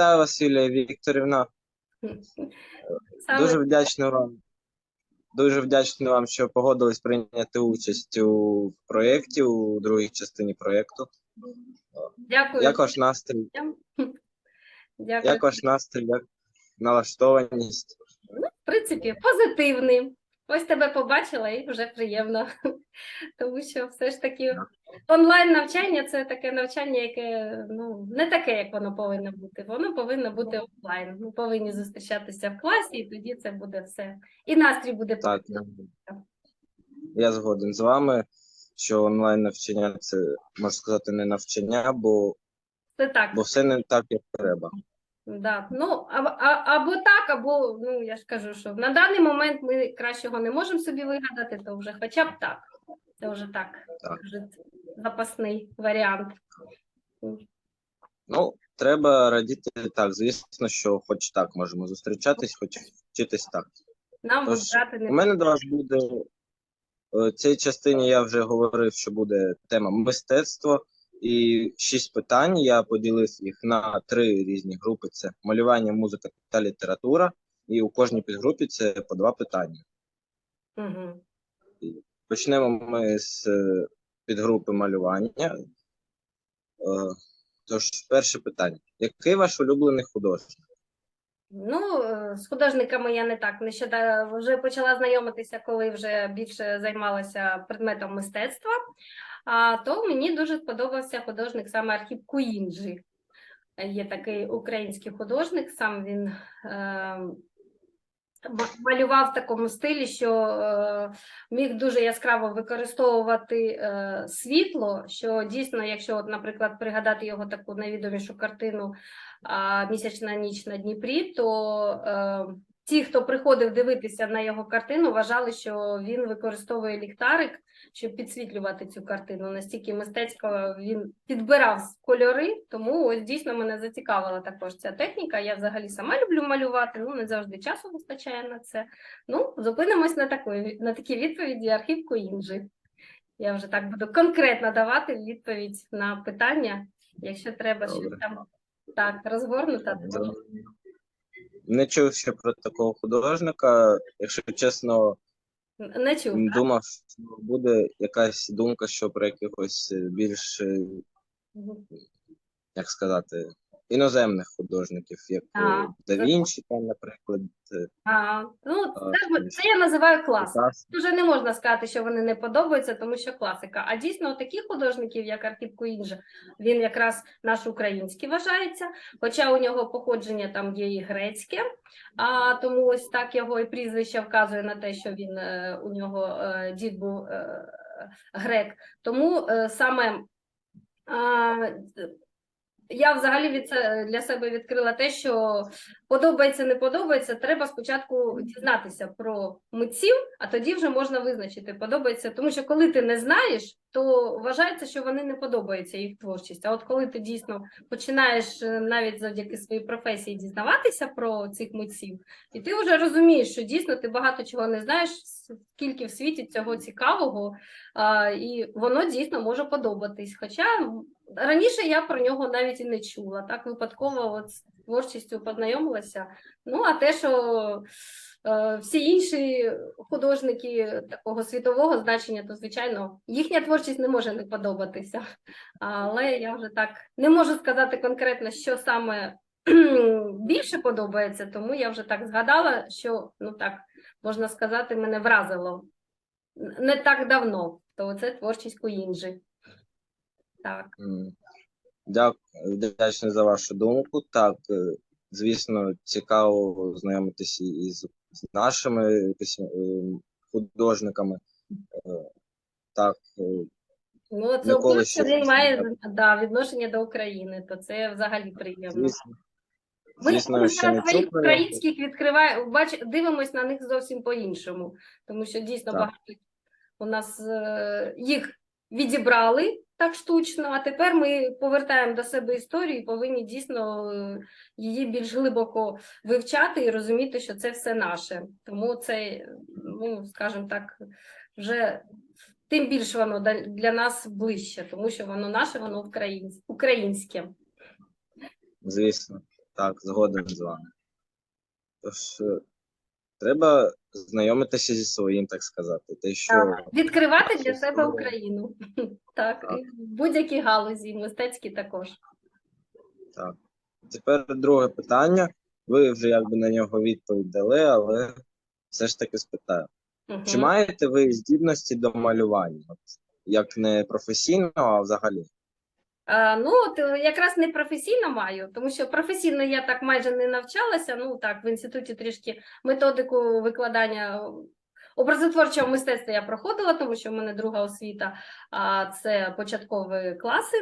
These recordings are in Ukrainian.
Вітаю вас, Юлія Вікторівна. Саме Дуже вдячний вам. Дуже вдячний вам, що погодились прийняти участь у проєкті, у другій частині проєкту. дякую. Як ваш настрій? Дякую. Як ваш настрій? Як налаштованість? В принципі, позитивний. Ось тебе побачила і вже приємно. Тому що все ж таки онлайн навчання це таке навчання, яке ну не таке, як воно повинно бути. Воно повинно бути офлайн. Ми повинні зустрічатися в класі, і тоді це буде все. І настрій буде Так, я, я згоден з вами, що онлайн навчання це можна сказати не навчання, бо, це так. бо все не так, як треба. Да. Ну, або, а- або так, або ну я ж кажу, що на даний момент ми кращого не можемо собі вигадати, то вже хоча б так. Це вже так, Так. Запасний варіант. Ну, треба радіти так. Звісно, що хоч так можемо зустрічатись, хоч вчитись так. Нам Тож, вибрати не У мене до вас буде е, в цій частині я вже говорив, що буде тема мистецтво і шість питань. Я поділив їх на три різні групи: це малювання, музика та література. І у кожній підгрупі це по два питання. Угу. Почнемо ми з е, підгрупи малювання. Е, Тож, перше питання: який ваш улюблений художник? Ну, е, з художниками я не так нещодавно вже почала знайомитися, коли вже більше займалася предметом мистецтва. А то мені дуже сподобався художник саме Архіп Куінджі. Є такий український художник, сам він е, малював в такому стилі, що е, міг дуже яскраво використовувати е, світло. Що дійсно, якщо, от, наприклад, пригадати його таку найвідомішу картину місячна ніч на Дніпрі, то е, ті, хто приходив дивитися на його картину, вважали, що він використовує ліхтарик, щоб підсвітлювати цю картину. Настільки мистецько він підбирав кольори, тому ось дійсно мене зацікавила також ця техніка. Я взагалі сама люблю малювати, ну не завжди часу вистачає на це. Ну, зупинимось на такої на такі відповіді архів Коінджі. Я вже так буду конкретно давати відповідь на питання, якщо треба щось там так розгорнута, то Не чув ще про такого художника. Якщо чесно, не чув. думав, що буде якась думка, що про якихось е, більш, угу. Як сказати, іноземних художників, як А, е, Да Вінчі, там, наприклад, е, А, ну, А, це, це я називаю клас. Вже не можна сказати, що вони не подобаються, тому що класика. А дійсно, таких художників, як Архіп Куінджа, він якраз наш український вважається, хоча у нього походження там є і грецьке, а тому ось так його і прізвище вказує на те, що він е, у нього дід був грек. Тому саме. Я взагалі від це для себе відкрила те, що подобається, не подобається. Треба спочатку дізнатися про митців, а тоді вже можна визначити, подобається. Тому що коли ти не знаєш, то вважається, що вони не подобаються їх творчість. А от коли ти дійсно починаєш е, навіть завдяки своїй професії дізнаватися про цих митців, і ти вже розумієш, що дійсно ти багато чого не знаєш, скільки в світі цього цікавого, і воно дійсно може подобатись. Хоча раніше я про нього навіть і не чула. Так випадково от з творчістю познайомилася. Ну, а те, що е, всі інші художники такого світового значення, то звичайно їхня творчість не може не подобатися. Але я вже так не можу сказати конкретно, що саме більше подобається, тому я вже так згадала, що ну так можна сказати, мене вразило не так давно. То це творчість Куінджі. Так. Дякую, вдячний за вашу думку. Так, е, звісно, цікаво знайомитися із з нашими е, художниками. Е, Так, Ну, це обов'язково ще він не має да, відношення до України, то це взагалі приємно. звісно, Ми звісно, зараз своїх чув українських відкриваємо, бач, дивимось на них зовсім по-іншому, тому що дійсно Так. багато у нас їх відібрали так штучно, а тепер ми повертаємо до себе історію і повинні дійсно е, її більш глибоко вивчати і розуміти, що це все наше. Тому це, ну скажімо так, вже тим більше воно для нас ближче, тому що воно наше, воно українське. Звісно, Так, згоден з вами. Тож е, треба знайомитися зі своїм, так сказати. Те, що Так, Відкривати для себе. Україну. Так, Так. будь-якій галузі, мистецькій також. Так. тепер друге питання. Ви вже якби на нього відповідь дали, але все ж таки спитаю. Мгм. Чи маєте ви здібності до малювання? От, як не професійно, а взагалі? А, ну, от е, якраз не професійно маю, тому що професійно я так майже не навчалася. Ну так, в інституті трішки методику викладання образотворчого мистецтва я проходила, тому що в мене друга освіта це початкові класи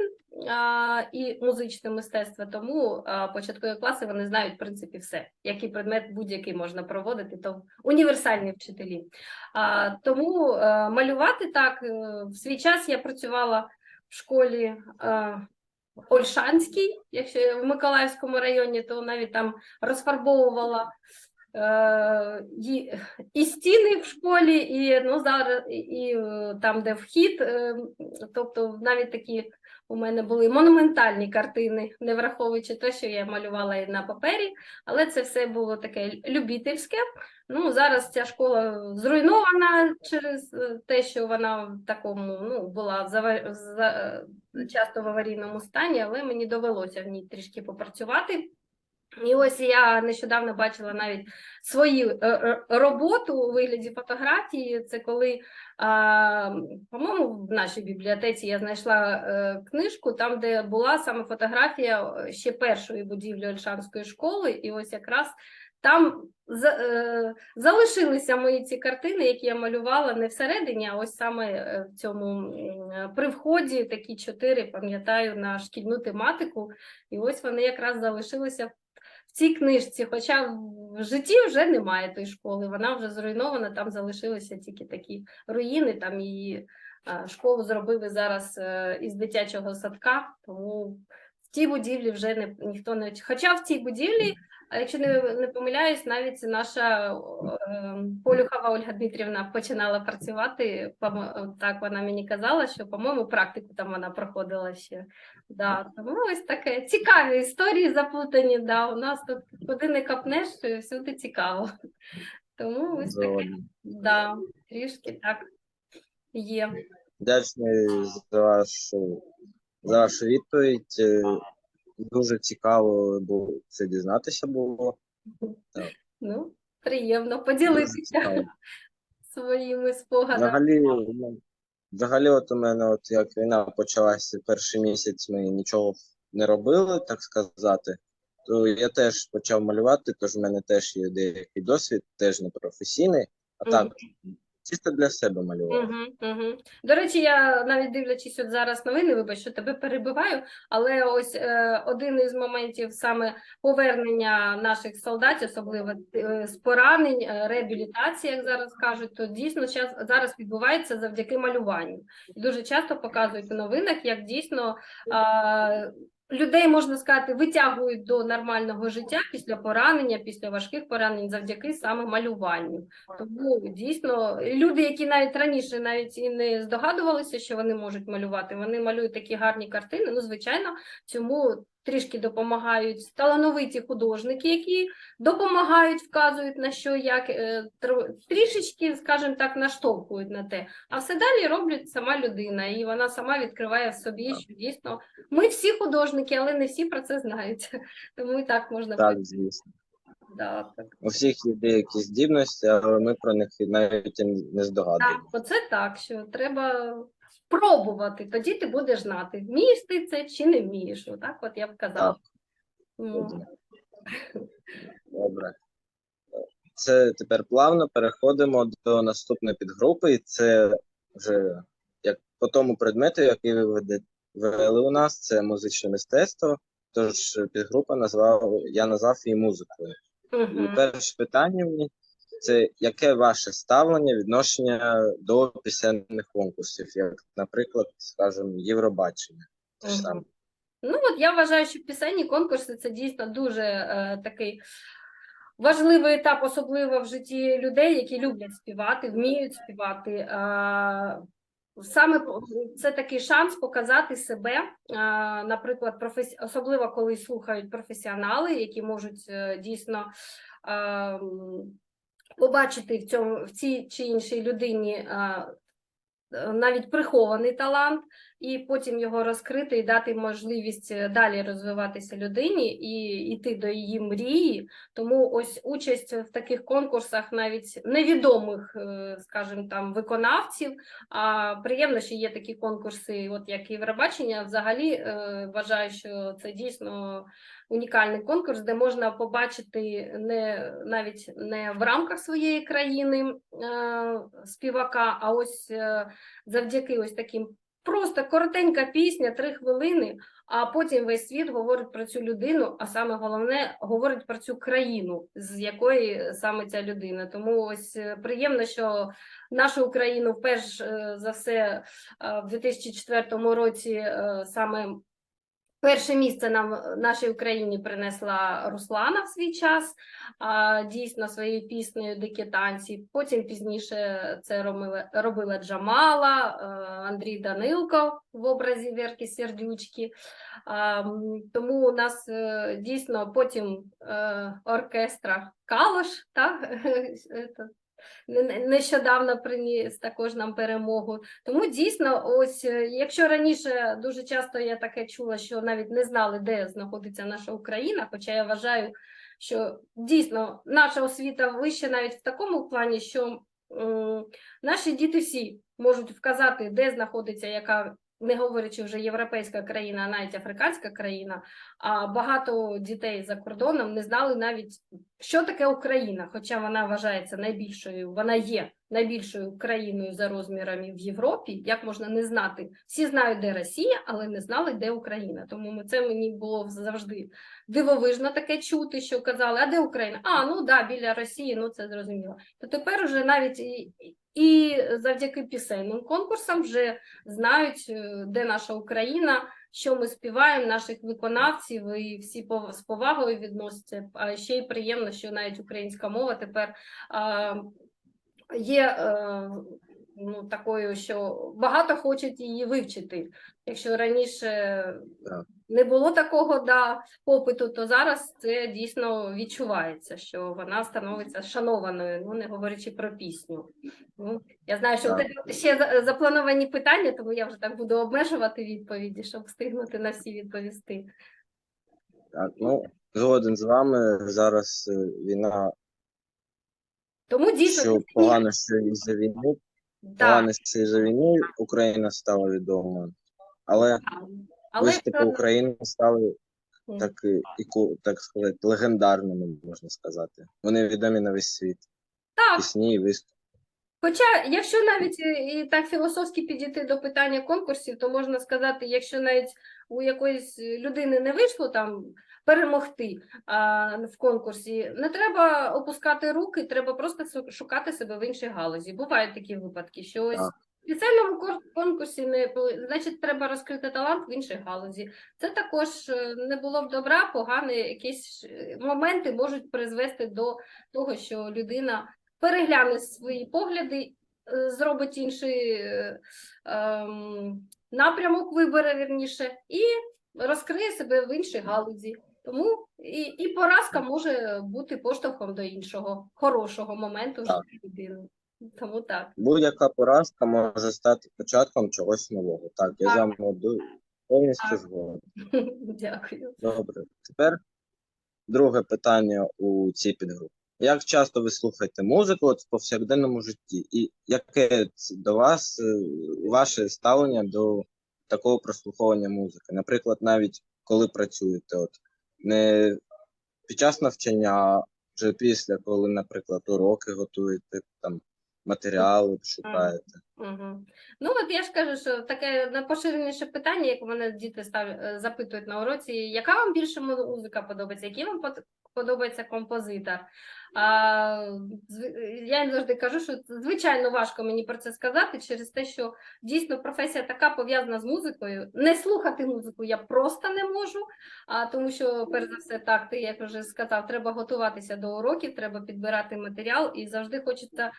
і музичне мистецтво. Тому початкові класи вони знають в принципі все. Який предмет будь-який можна проводити, то універсальні вчителі. Тому е, малювати так е, в свій час я працювала в школі е, Ольшанській, якщо в Миколаївському районі, то навіть там розфарбовувала і, і стіни в школі, і ну зараз і, е, там, де вхід, е, тобто навіть такі у мене були монументальні картини, не враховуючи те, що я малювала і на папері, але це все було таке любительське. Ну, зараз ця школа зруйнована через е, те, що вона в такому ну, була зава- за, часто в аварійному стані, але мені довелося в ній трішки попрацювати. І ось я нещодавно бачила навіть свою е, е, роботу у вигляді фотографії. Це коли, по-моєму, в нашій бібліотеці я знайшла е, книжку, там, де була саме фотографія ще першої будівлі Ольшанської школи, і ось якраз там залишилися мої ці картини, які я малювала не всередині, а ось саме в цьому при вході такі чотири, пам'ятаю, на шкільну тематику. І ось вони якраз залишилися цій книжці. Хоча в житті вже немає тої школи, вона вже зруйнована, там залишилися тільки такі руїни, там її е, школу зробили зараз е, із дитячого садка, тому в тій будівлі вже не, ніхто не. Хоча в цій будівлі. А якщо не, не помиляюсь, навіть наша е, Полюхова Ольга Дмитрівна починала працювати. Так вона мені казала, що, по-моєму, практику там вона проходила ще. Да, тому ось таке цікаві історії заплутані. Да, у нас тут куди не копнеш, всюди цікаво. Тому ось таке, да, трішки так є. Вдячний за вашу, за вашу відповідь. Дуже цікаво було це дізнатися було. Ну, приємно поділитися своїми спогадами. Взагалі, взагалі, от у мене, от як війна почалася, перший місяць ми нічого не робили, так сказати. То я теж почав малювати, тож в мене теж є деякий досвід, теж не професійний, а так, чисто для себе малював. Угу, угу. До речі, я навіть дивлячись от зараз новини, вибач, що тебе перебиваю, але ось е, один із моментів саме повернення наших солдатів, особливо е, з поранень, е, реабілітації, як зараз кажуть, то дійсно час, зараз відбувається завдяки малюванню. І дуже часто показують у новинах, як дійсно е, людей, можна сказати, витягують до нормального життя після поранення, після важких поранень, завдяки саме малюванню. Тому дійсно люди, які навіть раніше навіть і не здогадувалися, що вони можуть малювати, вони малюють такі гарні картини. Ну, звичайно, цьому трішки допомагають талановиті художники, які допомагають, вказують на що, як е, тр- трішечки, скажімо так, наштовхують на те. А все далі роблять сама людина, і вона сама відкриває в собі, що дійсно ми всі художники, але не всі про це знають. Тому і так можна Так, звісно. Да, так. У всіх є деякі здібності, але ми про них навіть не Так, здогадуємо. оце так, що треба спробувати, тоді ти будеш знати, вмієш ти це чи не вмієш. Отак от я б казала. Ну, Добре. Це тепер плавно переходимо до наступної підгрупи, і це вже як по тому предмету, який ви веде- вели у нас, це музичне мистецтво. Тож підгрупа назвав, я назвав її музикою. І перше питання мені це яке ваше ставлення, відношення до пісенних конкурсів, як, наприклад, скажімо, Євробачення. Саме. Ну от я вважаю, що пісенні конкурси це дійсно дуже е, такий важливий етап, особливо в житті людей, які люблять співати, вміють співати. Саме це такий шанс показати себе, е, наприклад, професі... особливо коли слухають професіонали, які можуть е, дійсно е, побачити в цьому в цій чи іншій людині навіть прихований талант, і потім його розкрити і дати можливість е, далі розвиватися людині і йти до її мрії. Тому ось участь в таких конкурсах навіть невідомих, е, скажімо там, виконавців. А приємно, що є такі конкурси, от як Євробачення. Взагалі е, вважаю, що це дійсно унікальний конкурс, де можна побачити не навіть не в рамках своєї країни співака, а ось завдяки ось таким. Просто коротенька пісня, три хвилини, а потім весь світ говорить про цю людину, а саме головне говорить про цю країну, з якої саме ця людина. Тому ось е, приємно, що нашу Україну вперше е, за все е, в 2004 році саме перше місце нам нашій Україні принесла Руслана в свій час, дійсно своєю піснею Дикі танці. Потім пізніше це робила, робила Джамала, е, Андрій Данилко в образі Верки Сердючки. Тому у нас е, дійсно потім е, оркестра Калош, так? Нещодавно приніс також нам перемогу. Тому дійсно, ось е, якщо раніше дуже часто я таке чула, що навіть не знали, де знаходиться наша Україна, хоча я вважаю, що дійсно наша освіта вища навіть в такому плані, що наші діти всі можуть вказати, де знаходиться яка. Не говорячи вже європейська країна, а навіть африканська країна, а багато дітей за кордоном не знали навіть, що таке Україна, хоча вона вважається найбільшою, вона є найбільшою країною за розмірами в Європі. Як можна не знати? Всі знають, де Росія, але не знали, де Україна. Тому це мені було завжди дивовижно таке чути, що казали, а де Україна? А, ну да, біля Росії, ну це зрозуміло. То тепер уже навіть і, завдяки пісенним конкурсам вже знають, е, де наша Україна, що ми співаємо, наших виконавців, і всі з повагою відносяться. А ще й приємно, що навіть українська мова тепер є е, ну, такою, що багато хочуть її вивчити. Якщо раніше. Не було такого да, попиту, то зараз це дійсно відчувається, що вона становиться шанованою, ну не говорячи про пісню. Ну, я знаю, що Так. ще заплановані питання, тому я вже так буду обмежувати відповіді, щоб встигнути на всі відповісти. Так, ну згоден з вами. Зараз е, війна, Тому дійсно що погано, що із-за війни, да, погано, що із-за війни Україна стала відомою. Але але виступи все України стали так, іку- так сказати, легендарними, можна сказати. Вони відомі на весь світ. так, Пісні і виступи. Хоча, якщо навіть і, так філософськи підійти до питання конкурсів, то можна сказати, якщо навіть у якоїсь людини не вийшло там перемогти а, в конкурсі, не треба опускати руки, треба просто шукати себе в іншій галузі. Бувають такі випадки, що ось спеціальному конкурсі не значить, треба розкрити талант в іншій галузі. Це також е, не було б добра, погані якісь е, моменти можуть призвести до того, що людина перегляне свої погляди, е, зробить інший ем, напрямок, вибере вірніше, і розкриє себе в іншій галузі. Тому і, і поразка може бути поштовхом до іншого хорошого моменту в житті людини. Тому так. Будь-яка поразка може стати початком чогось нового. Так, я Так. з повністю згоден. Дякую. Добре. Тепер друге питання у цій підгрупі. Як часто ви слухаєте музику от в повсякденному житті? І яке до вас е, ваше ставлення до такого прослуховування музики? Наприклад, навіть коли працюєте, от не під час навчання, а вже після, коли, наприклад, уроки готуєте, там матеріали шукаєте. Угу. Ну, от я ж кажу, що таке найпоширеніше питання, як мене діти став, е, запитують на уроці, яка вам більше му- музика подобається, який вам подобається композитор? А, я завжди кажу, що звичайно важко мені про це сказати через те, що дійсно професія така пов'язана з музикою. Не слухати музику я просто не можу, а тому що, перш за все, так ти як вже сказав, треба готуватися до уроків, треба підбирати матеріал, і завжди хочеться.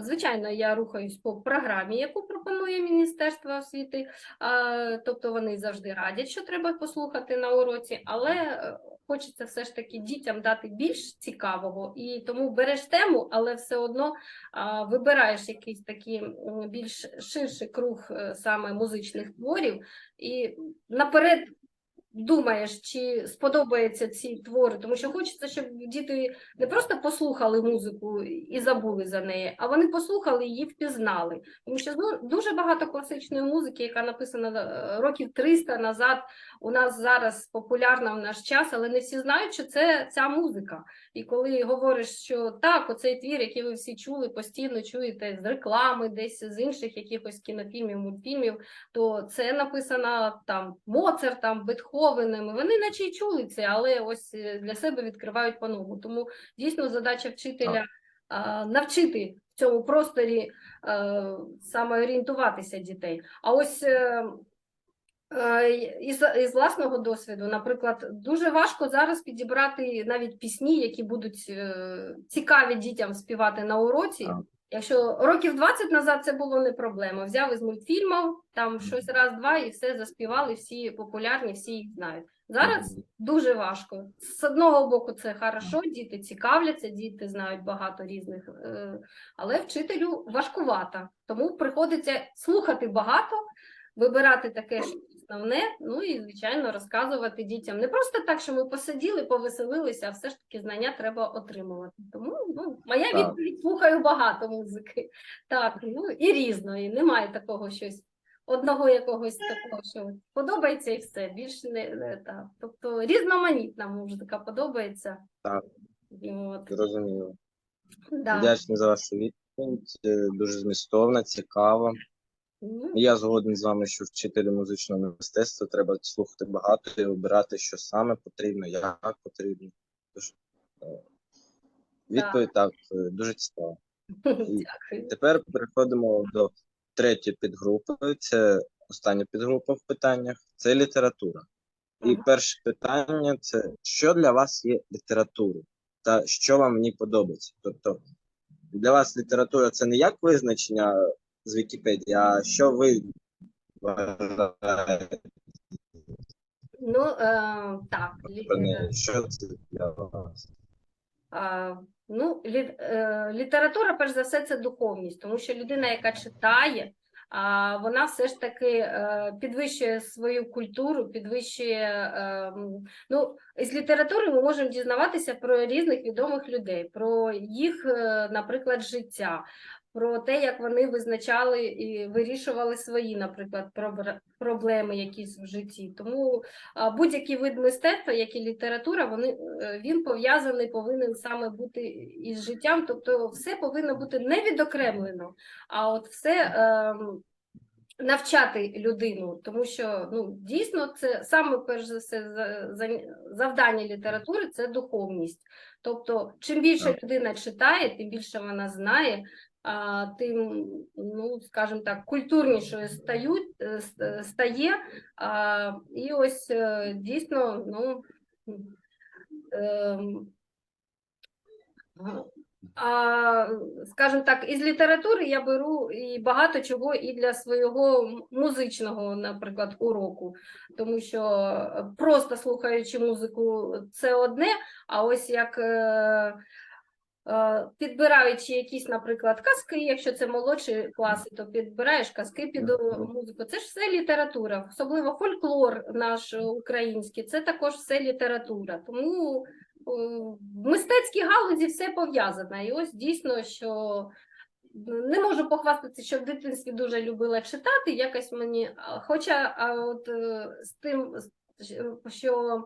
Звичайно, я рухаюсь по програмі, яку пропонує Міністерство освіти. Тобто вони завжди радять, що треба послухати на уроці, але е, хочеться все ж таки дітям дати більш цікавого, і тому береш тему, але все одно а, вибираєш якийсь такий більш ширший круг е, саме музичних творів, і наперед думаєш, чи сподобаються ці твори, тому що хочеться, щоб діти не просто послухали музику і забули за неї, а вони послухали її впізнали. Тому що ну, дуже багато класичної музики, яка написана е, років 300 назад, у нас зараз популярна в наш час, але не всі знають, що це ця музика. І коли говориш, що так, оцей твір, який ви всі чули, постійно чуєте з реклами, десь з інших якихось кінофільмів, мультфільмів, то це написано там Моцартом, Бетховенем. Вони наче й чули це, але ось е, для себе відкривають по-новому. Тому дійсно задача вчителя а, навчити в цьому просторі е, саме орієнтуватися дітей. А ось е, із, із власного досвіду, наприклад, дуже важко зараз підібрати навіть пісні, які будуть е, цікаві дітям співати на уроці. Якщо років 20 назад це було не проблема. Взяв із мультфільмів, там щось раз-два і все заспівали, всі популярні, всі їх знають. Зараз дуже важко. З одного боку, це хорошо, діти цікавляться, діти знають багато різних, е, але вчителю важкувато. Тому приходиться слухати багато, вибирати таке що основне, ну і звичайно розказувати дітям. Не просто так, що ми посиділи, повеселилися, а все ж таки знання треба отримувати. Тому ну, моя Так. відповідь слухаю багато музики. Так, ну і різної. Немає такого щось. Одного якогось такого, що подобається і все. Більше не, не так. Тобто різноманітна музика подобається. Так. От, Зрозуміло. да. Вдячний за вашу відповідь. Дуже змістовна, цікава. Я згоден з вами, що вчителю музичного мистецтва треба слухати багато і обирати, що саме потрібно, як потрібно. Тож, е, відповідь так, е, дуже цікава. Дякую. Тепер переходимо до третьої підгрупи. Це остання підгрупа в питаннях. Це література. І Ага. перше питання це що для вас є літературою та що вам в ній подобається? Тобто для вас література це не як визначення з Вікіпедії, а що ви вважаєте Ну, е, так. Що це для вас? А, ну, лі, е, література, перш за все, це духовність, тому що людина, яка читає, а, вона все ж таки е, підвищує свою культуру, підвищує. Е, ну, з літератури ми можемо дізнаватися про різних відомих людей, про їх, е, наприклад, життя. Про те, як вони визначали і вирішували свої, наприклад, проблеми якісь в житті. Тому будь-який вид мистецтва, як і література, вони, е, він пов'язаний повинен саме бути із життям, тобто все повинно бути не відокремлено, а от все ем, навчати людину, тому що ну, дійсно це саме перш за все за- за- завдання літератури це духовність. Тобто, чим більше людина читає, тим більше вона знає. Тим, ну скажімо так, культурнішою стають, е, стає, і ось е, дійсно, ну а, скажімо так, із літератури я беру і багато чого і для свого музичного, наприклад, уроку, тому що е, просто слухаючи музику, це одне, а ось як. Е, Підбираючи якісь, наприклад, казки, якщо це молодші класи, то підбираєш казки під е, музику. Це ж все література, особливо фольклор наш український, це також все література. Тому е, в мистецькій галузі все пов'язано. І ось дійсно, що не можу похвастатися, що в дитинстві дуже любила читати. Якось мені, хоча а от з тим, що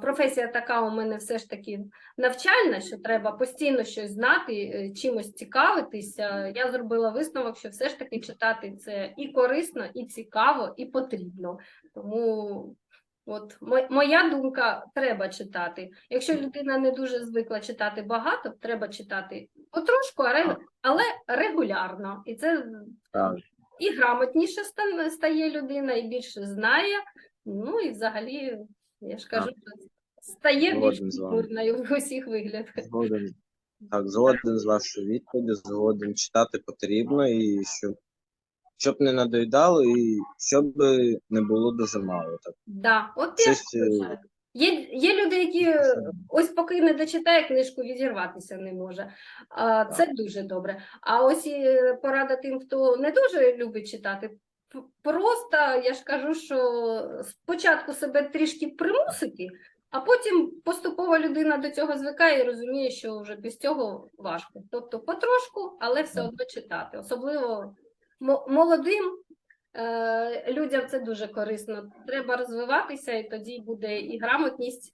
професія така у мене все ж таки навчальна, що треба постійно щось знати, е, чимось цікавитися. Я зробила висновок, що все ж таки читати це і корисно, і цікаво, і потрібно. Тому От моя думка, треба читати. Якщо людина не дуже звикла читати багато, треба читати потрошку, але регулярно. І це і грамотніше стає людина, і більше знає. Ну і взагалі, я ж кажу, що стає більш Згоден з вами. культурною в усіх виглядах. згоден. Так, згоден з вашою відповіддю, згоден читати потрібно і щоб, щоб не надоїдало, і щоб не було дуже мало. Так, Да, от я щось, е, Є, є люди, які е, ось поки не дочитає книжку, відірватися не може. А, це дуже добре. А ось і порада тим, хто не дуже любить читати. Просто я ж кажу, що спочатку себе трішки примусити, а потім поступово людина до цього звикає і розуміє, що вже без цього важко. Тобто потрошку, але все одно читати. Особливо молодим е, людям це дуже корисно. Треба розвиватися, і тоді буде і грамотність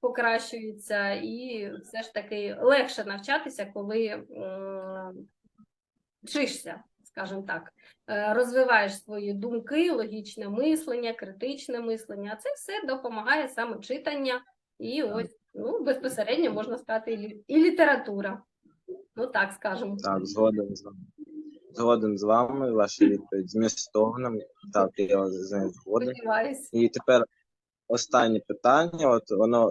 покращується, і все ж таки легше навчатися, коли вчишся, скажімо так, розвиваєш свої думки, логічне мислення, критичне мислення. А це все допомагає саме читання і ось ну, безпосередньо можна сказати, і і література. Ну так скажемо. так, згоден з вами. Згоден з вами, ваша відповідь змістовна. Так, я з нею згоден. Сподіваюсь. І тепер останнє питання. От воно е,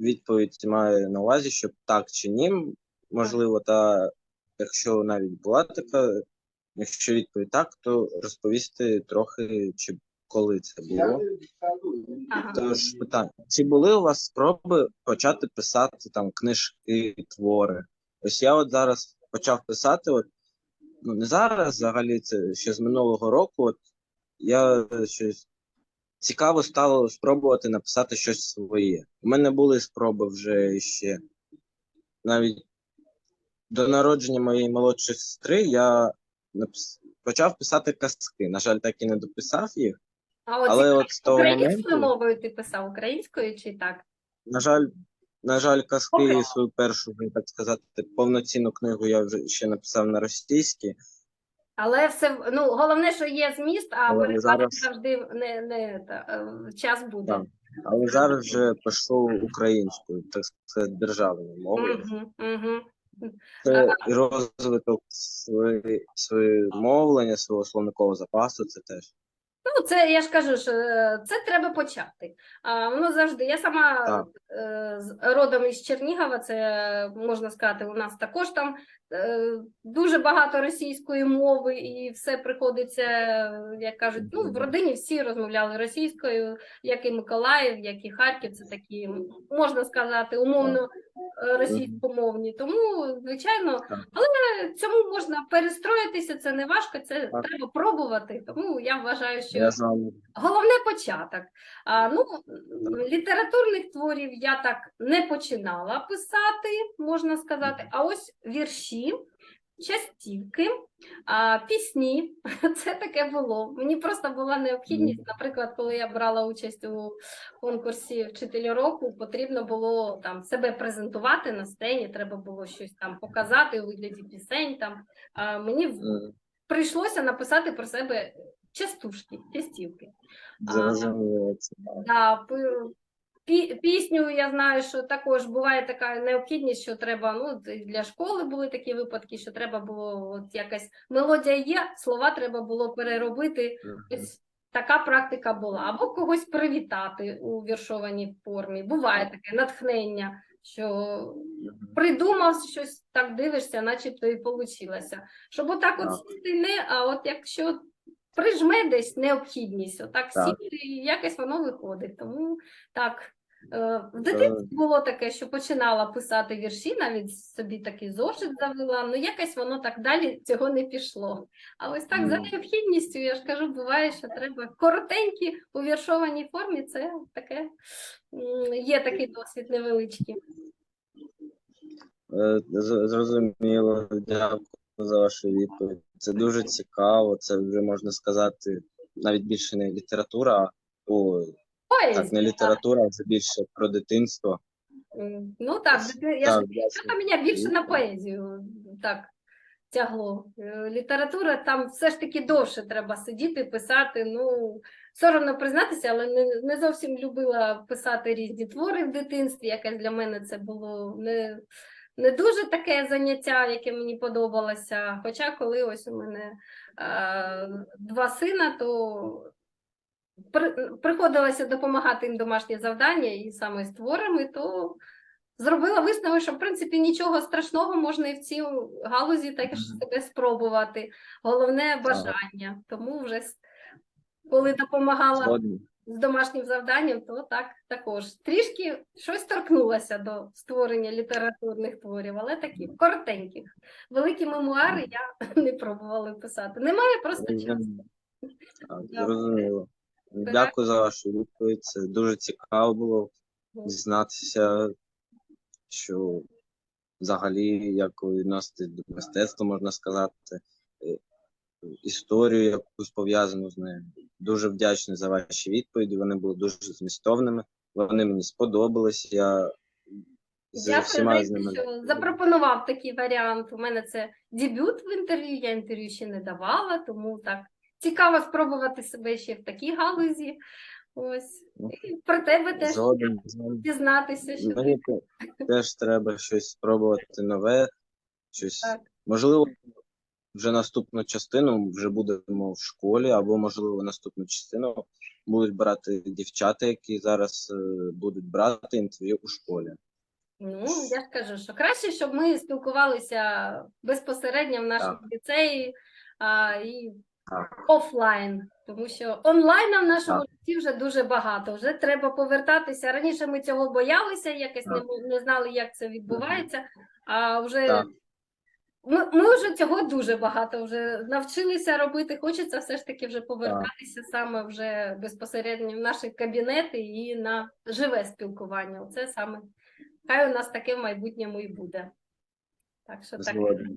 відповідь має на увазі, що так чи ні, можливо, та якщо навіть була така, якщо відповідь так, то розповісти трохи, чи коли це було. Ага. Тож питання: чи були у вас спроби почати писати там книжки, твори? Ось я от зараз почав писати, от ну не зараз, взагалі, це ще з минулого року. От я щось цікаво стало спробувати написати щось своє. У мене були спроби вже ще навіть до народження моєї молодшої сестри я напис... почав писати казки. На жаль, так і не дописав їх, А от але от з того українською моменту. мовою ти писав українською чи так? На жаль, на жаль, казки Окей. свою першу, так сказати, повноцінну книгу я вже ще написав на російській. Але все ну головне, що є зміст, а перекладати зараз- завжди не, не та, е, час буде. Так. Але зараз вже пішов українською, так сказати, державною мовою. Угу, угу. Це розвиток своє, своє мовлення, свого словникового запасу, це теж. Ну, це я ж кажу, що е, це треба почати. А воно завжди. Я сама Так. е, родом із Чернігова, це можна сказати, у нас також там дуже багато російської мови, і все приходиться, е, як кажуть, ну в родині всі розмовляли російською, як і Миколаїв, як і Харків. Це такі можна сказати, умовно е, російськомовні. Тому, звичайно, але цьому можна перестроїтися. Це не важко, це Так. треба пробувати. Тому я вважаю, що Я головне початок. А, ну, літературних творів я так не починала писати, можна сказати. А ось вірші, частівки, пісні. Це таке було. Мені просто була необхідність, наприклад, коли я брала участь у конкурсі вчителя року, потрібно було там себе презентувати на сцені, треба було щось там показати у вигляді пісень. Там. Мені прийшлося написати про себе частушки, частівки. зрозуміло. Пісню я знаю, що також буває така необхідність, що треба. Ну для школи були такі випадки, що треба було от якась мелодія є, слова треба було переробити. Ось така практика була. Або когось привітати у віршованій формі. Буває таке натхнення, що придумав щось, так дивишся, начебто і получилося. Щоб отак от сісти не, а от якщо прижме десь необхідність, отак Так. сісти, і якось воно виходить. Тому так. Е, В дитинстві було таке, що починала писати вірші, навіть собі такий зошит завела, ну якось воно так далі цього не пішло. А ось так за необхідністю, я ж кажу, буває, що треба коротенькі у віршованій формі, це таке є такий досвід невеличкий. Е, Зрозуміло, дякую за вашу відповідь. Це дуже цікаво. Це вже можна сказати навіть більше не література, а о, так, не література, а це більше про дитинство. Ну так, дити- я ж Так, що мене більше на поезію так тягло. Е, Література там все ж таки довше треба сидіти, писати. Ну, соромно признатися, але не, не зовсім любила писати різні твори в дитинстві. Якесь для мене це було не, не дуже таке заняття, яке мені подобалося. Хоча, коли ось у мене е, два сина, то приходилося допомагати їм домашнє завдання і саме з творами, то зробила висновок, що в принципі нічого страшного можна і в цій галузі також себе спробувати. Головне бажання. Тому вже коли допомагала з домашнім завданням, то так також трішки щось торкнулося до створення літературних творів, але такі коротеньких. Великі мемуари я не пробувала писати. Немає просто часу. Зрозуміло. Дякую. За вашу відповідь. Це дуже цікаво було дізнатися, що взагалі як ви відноситесь до мистецтва, можна сказати, е, історію якусь пов'язану з нею. Дуже вдячний за ваші відповіді. Вони були дуже змістовними. Вони мені сподобались. Я з ними. що запропонував такий варіант. У мене це дебют в інтерв'ю. Я інтерв'ю ще не давала, тому так цікаво спробувати себе ще в такій галузі. Ось Ну, і про тебе теж Згоден з дізнатися, що Мені те- теж треба щось спробувати нове, щось Так. можливо, вже наступну частину вже будемо в школі, або можливо наступну частину будуть брати дівчата, які зараз е, будуть брати інтерв'ю у школі. Ну, я ж кажу, що краще, щоб ми спілкувалися безпосередньо в нашому ліцеї а, і. Офлайн, тому що онлайна в нашому житті вже дуже багато. Вже треба повертатися. Раніше ми цього боялися, якось не, не знали, як це відбувається. А вже ми, ми вже цього дуже багато вже навчилися робити. Хочеться все ж таки вже повертатися саме вже безпосередньо в наші кабінети і на живе спілкування. Це саме хай у нас таке в майбутньому і буде. Так що так. Згоден.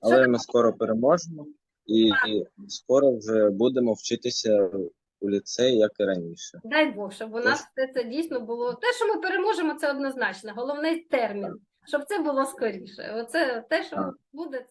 Але ми скоро переможемо і скоро вже будемо вчитися у ліцеї, як і раніше. Дай Бог, щоб у нас все це дійсно було. Те, що ми переможемо, це однозначно. Головний термін, щоб це було скоріше. Оце те, що буде.